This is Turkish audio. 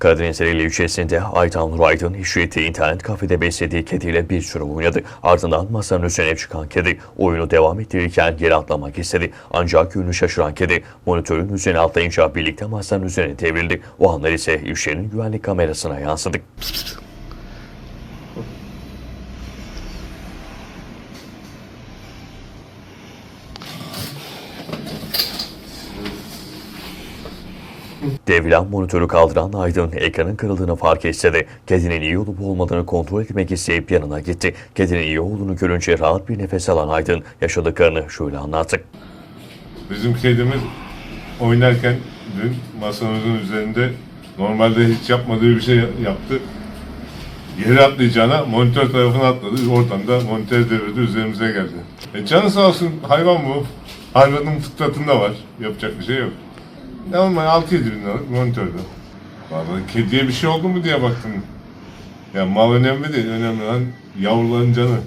Karadeniz Ereli ilçesinde Aytan Nur Aydın işlettiği internet kafede beslediği kediyle bir süre oynadı. Ardından masanın üzerine çıkan kedi oyunu devam ettirirken yere atlamak istedi. Ancak yönünü şaşıran kedi monitörün üzerine atlayınca birlikte masanın üzerine devrildi. O anlar ise işlerin güvenlik kamerasına yansıdı. Devrilen monitörü kaldıran Aydın ekranın kırıldığını fark etse de kedinin iyi olup olmadığını kontrol etmek isteyip yanına gitti. Kedinin iyi olduğunu görünce rahat bir nefes alan Aydın yaşadıklarını şöyle anlattı. Bizim kedimiz oynarken dün masamızın üzerinde normalde hiç yapmadığı bir şey yaptı. Yere atlayacağına monitör tarafına atladı. Oradan da monitör devirdi üzerimize geldi. E canı sağ olsun hayvan bu. Hayvanın fıtratında var. Yapacak bir şey yok. Normal 6-7 bin liralık monitördü. Vallahi kediye bir şey oldu mu diye baktım. Ya mal önemli değil. Önemli olan yavruların canı.